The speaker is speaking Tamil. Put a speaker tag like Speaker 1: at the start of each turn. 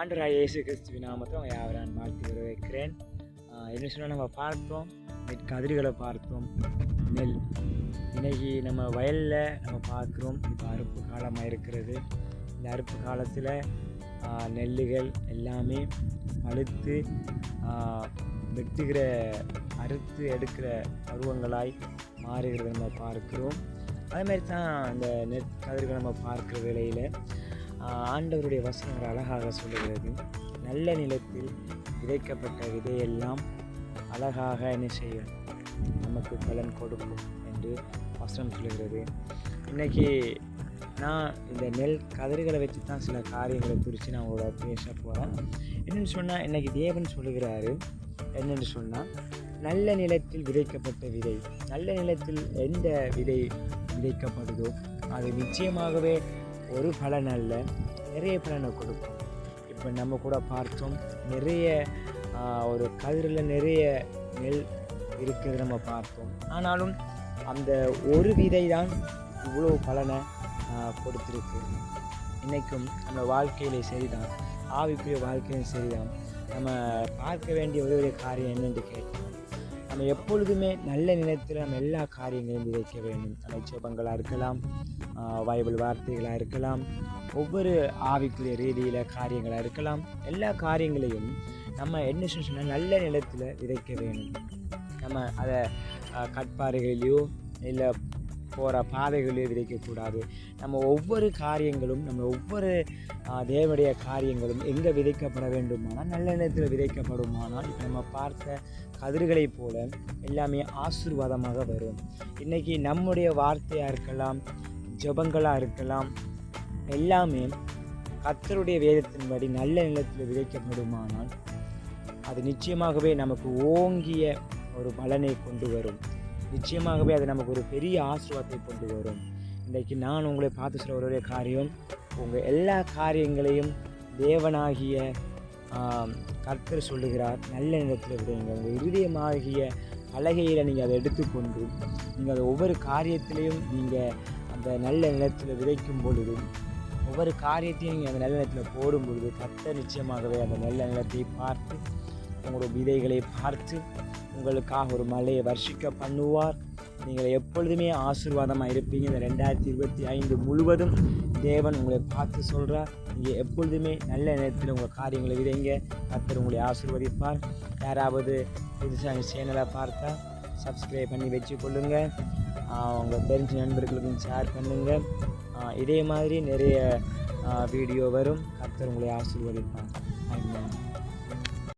Speaker 1: ஆண்டராய் இயேசு கிறிஸ்துவ நாமத்தை அவங்க யாவரான் வாழ்த்து வரவேற்கிறேன் என்ன சொன்னால் நம்ம பார்த்தோம் நெற்கதிர்களை பார்த்தோம். நெல் இன்னைக்கு நம்ம வயலில் நம்ம பார்க்குறோம் இப்போ அறுப்பு காலமாக இருக்கிறது. இந்த அறுப்பு காலத்தில் நெல்லுகள் எல்லாமே அழுத்து வெட்டுகிற அறுத்து எடுக்கிற பருவங்களாய் மாறுகிறத நம்ம பார்க்கிறோம். அதே மாதிரி தான் அந்த நெற் கதிர்களை நம்ம பார்க்குற வேலையில் ஆண்டவருடைய வசனங்கள் அழகாக சொல்லுகிறது. நல்ல நிலத்தில் விதைக்கப்பட்ட விதையெல்லாம் அழகாக என்ன செய்யும் நமக்கு பலன் கொடுக்கும் என்று வசனம் சொல்லுகிறது. இன்னைக்கு நான் இந்த நெல் கதிர்களை வச்சு தான் சில காரியங்களை குறித்து நான் உங்களோட பேச போகிறேன் என்னென்னு சொன்னால் இன்னைக்கு தேவன் சொல்லுகிறாரு என்னென்னு சொன்னால் நல்ல நிலத்தில் விதைக்கப்பட்ட விதை நல்ல நிலத்தில் எந்த விதை விதைக்கப்படுதோ அது நிச்சயமாகவே ஒரு பலன் அல்ல நிறைய பலனை கொடுக்கும். இப்போ நம்ம கூட பார்த்தோம் நிறைய ஒரு கதிரில் நிறைய நெல் இருக்கிறது நம்ம பார்த்தோம். ஆனாலும் அந்த ஒரு விதை தான் இவ்வளோ பலனை கொடுத்துருக்கு. இன்றைக்கும் நம்ம வாழ்க்கையிலே சரிதான். ஆவிக்குரிய வாழ்க்கையிலும் சரிதான். நம்ம பார்க்க வேண்டிய ஒரே ஒரு காரியம் என்னென்று கேட்டோம் நம்ம எப்பொழுதுமே நல்ல நிலத்தில் நம்ம எல்லா காரியங்களையும் விதைக்க வேண்டும். நம்ம இருக்கலாம் ஆஹ் பைபிள் வார்த்தைகளாக இருக்கலாம் ஒவ்வொரு ஆவிக்குரிய ரீதியில் காரியங்களாக இருக்கலாம். எல்லா காரியங்களையும் நம்ம என்ன சொன்னால் நல்ல நிலத்தில் விதைக்க வேணும் நம்ம அதை ஆஹ் கட்பாறைகளிலையோ இல்லை போகிற பாதைகளில் விதைக்கக்கூடாது. நம்ம ஒவ்வொரு காரியங்களும் நம்ம ஒவ்வொரு தேவடைய தேவனுடைய காரியங்களும் எங்கே விதைக்கப்பட வேண்டுமானால் நல்ல நிலத்தில் விதைக்கப்படுமானால் இப்போ நம்ம பார்த்த கதிர்களைப் போல எல்லாமே ஆசீர்வாதமாக வரும். இன்றைக்கி நம்முடைய வார்த்தையாக இருக்கலாம் ஜெபங்களாக இருக்கலாம் எல்லாமே கத்தருடைய வேதத்தின்படி நல்ல நிலத்தில் விதைக்கப்படுமானால் அது நிச்சயமாகவே நமக்கு ஓங்கிய ஒரு பலனை கொண்டு வரும். நிச்சயமாகவே அது நமக்கு ஒரு பெரிய ஆசீர்வாதத்தை கொண்டு வரும். இன்றைக்கு நான் உங்களை பார்த்து சொல்ல ஒரு ஒரே காரியம் உங்கள் எல்லா காரியங்களையும் தேவனாகிய கர்த்தர் சொல்லுகிறார். நல்ல நிலத்தில் விடுங்க. உங்கள் இருதயமாகிய பலகையில் நீங்கள் அதை எடுத்துக்கொண்டு நீங்கள் அதை ஒவ்வொரு காரியத்திலையும் நீங்கள் அந்த நல்ல நிலத்தில் விதைக்கும் பொழுது ஒவ்வொரு காரியத்தையும் நீங்கள் அந்த நல்ல நிலத்தில் போடும் பொழுது கர்த்தர் நிச்சயமாகவே அந்த நல்ல நிலத்தை பார்த்து உங்களோட விதைகளை பார்த்து உங்களுக்காக ஒரு மழையை வர்ஷிக்க பண்ணுவார். நீங்கள் எப்பொழுதுமே ஆசீர்வாதமாக இருப்பீங்க. இந்த ரெண்டாயிரத்தி இருபத்தி ஐந்து முழுவதும் தேவன் உங்களை பார்த்து சொல்கிறார் நீங்கள் எப்பொழுதுமே நல்ல நேரத்தில் உங்கள் காரியங்களை விதைங்க. கத்தர் உங்களை ஆசீர்வதிப்பார். யாராவது புதுசாக சேனலை பார்த்தா சப்ஸ்கிரைப் பண்ணி வச்சுக்கொள்ளுங்க. ஆஹ் உங்கள் தெரிஞ்ச நண்பர்களுக்கும் ஷேர் பண்ணுங்கள் இதே மாதிரி நிறைய வீடியோ வரும். கத்தர் உங்களை ஆசீர்வதிப்பார். ஆமென்